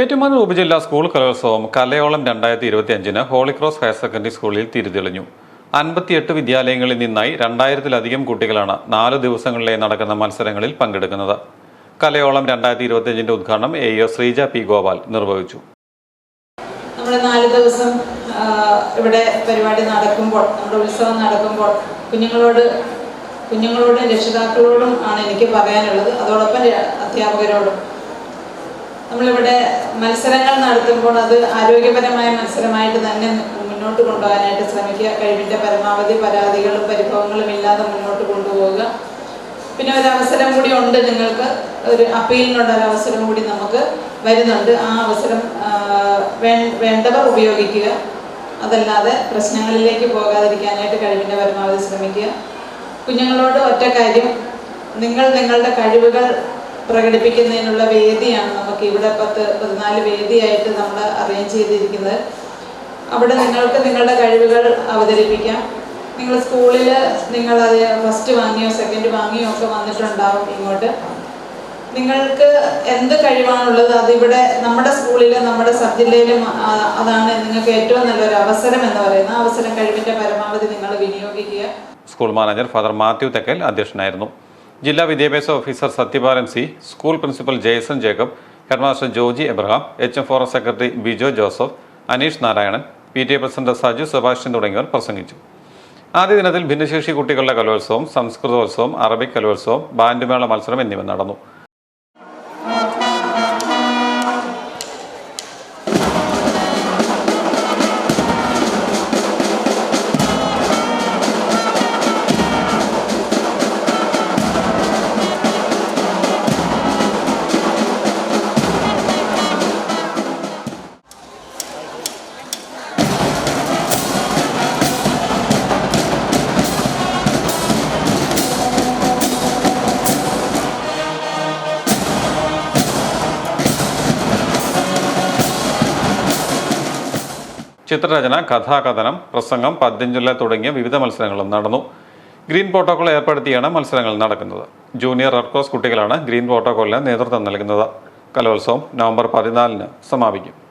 ഏറ്റുമാനൂർ ഉപജില്ലാ സ്കൂൾ കലോത്സവം കലയോളം രണ്ടായിരത്തി ഇരുപത്തി അഞ്ചിന് ഹോളിക്രോസ് ഹയർ സെക്കൻഡറി സ്കൂളിൽ തിരിതെളിഞ്ഞു. അൻപത്തിയെട്ട് വിദ്യാലയങ്ങളിൽ നിന്നായി രണ്ടായിരത്തിലധികം കുട്ടികളാണ് നാല് ദിവസങ്ങളിലായി നടക്കുന്ന മത്സരങ്ങളിൽ പങ്കെടുക്കുന്നത്. കലയോളം രണ്ടായിരത്തി ഇരുപത്തി അഞ്ചിന്റെ ഉദ്ഘാടനം A O Sreeja P Gopal നിർവഹിച്ചു. നമ്മുടെ നാല് ദിവസം ഇവിടെ പരിപാടി നടക്കുമ്പോൾ നമ്മുടെ ഉത്സവം നടക്കുമ്പോൾ കുഞ്ഞുങ്ങളോട് കുഞ്ഞുങ്ങളോടും രക്ഷിതാക്കളോടും ആണ് എനിക്ക് പറയാനുള്ളത്. അതോടൊപ്പം അധ്യാപകരോടും. നമ്മളിവിടെ മത്സരങ്ങൾ നടത്തുമ്പോൾ അത് ആരോഗ്യപരമായ മത്സരമായിട്ട് തന്നെ മുന്നോട്ട് കൊണ്ടുപോകാനായിട്ട് ശ്രമിക്കുക. കഴിവിന്റെ പരമാവധി പരാതികളും പരിഭവങ്ങളും ഇല്ലാതെ മുന്നോട്ട് കൊണ്ടുപോവുക. പിന്നെ ഒരു അവസരം കൂടി ഉണ്ട് നിങ്ങൾക്ക്. ഒരു അപ്പീലിനുള്ള ഒരു അവസരം കൂടി നമുക്ക് വരുന്നുണ്ട്. ആ അവസരം വേണ്ടവർ ഉപയോഗിക്കുക. അതല്ലാതെ പ്രശ്നങ്ങളിലേക്ക് പോകാതിരിക്കാനായിട്ട് കഴിവിന്റെ പരമാവധി ശ്രമിക്കുക. കുഞ്ഞുങ്ങളോട് ഒറ്റ കാര്യം. നിങ്ങൾ നിങ്ങളുടെ കഴിവുകൾ പ്രകടിപ്പിക്കുന്നതിനുള്ള വേദിയാണ് നമുക്ക് ഇവിടെ പത്ത് പതിനാല് വേദിയായിട്ട് നമ്മൾ അറേഞ്ച് ചെയ്തിരിക്കുന്നത്. അവിടെ നിങ്ങൾക്ക് നിങ്ങളുടെ കഴിവുകൾ അവതരിപ്പിക്കാം. നിങ്ങൾ സ്കൂളിൽ നിങ്ങൾ അത് ഫസ്റ്റ് വാങ്ങിയോ സെക്കൻഡ് വാങ്ങിയോ ഒക്കെ വന്നിട്ടുണ്ടാവും ഇങ്ങോട്ട്. നിങ്ങൾക്ക് എന്ത് കഴിവാണുള്ളത് അതിവിടെ നമ്മുടെ സ്കൂളിൽ നമ്മുടെ സബ് ജില്ലയിലും അതാണ് നിങ്ങൾക്ക് ഏറ്റവും നല്ലൊരു അവസരം എന്ന് പറയുന്നത്. അവസരം കഴിവിന്റെ പരമാവധി നിങ്ങൾ വിനിയോഗിക്കുക. School manager father Mathew Thekkel അധ്യക്ഷനായിരുന്നു. ജില്ലാ വിദ്യാഭ്യാസ officer Sathyapalan C school principal Jason Jacob headmaster Joji Abraham H M forum secretary Bijo Joseph Aneesh Narayanan P T A president Saju Sebastian തുടങ്ങിയവർ പ്രസംഗിച്ചു. ആദ്യ ദിനത്തിൽ ഭിന്നശേഷി കുട്ടികളുടെ കലോത്സവം സംസ്കൃതോത്സവം അറബിക് കലോത്സവം ബാൻഡുമേള മത്സരം എന്നിവ നടന്നു. ചിത്രരചന കഥാകഥനം പ്രസംഗം പദ്യഞ്ചൊല്ല തുടങ്ങിയ വിവിധ മത്സരങ്ങളും നടന്നു. ഗ്രീൻ പ്രോട്ടോകോൾ ഏർപ്പെടുത്തിയാണ് മത്സരങ്ങൾ നടക്കുന്നത്. ജൂനിയർ റെഡ് ക്രോസ് കുട്ടികളാണ് ഗ്രീൻ പ്രോട്ടോകോളിന് നേതൃത്വം നൽകുന്നത്. കലോത്സവം നവംബർ പതിനാലിന് സമാപിക്കും.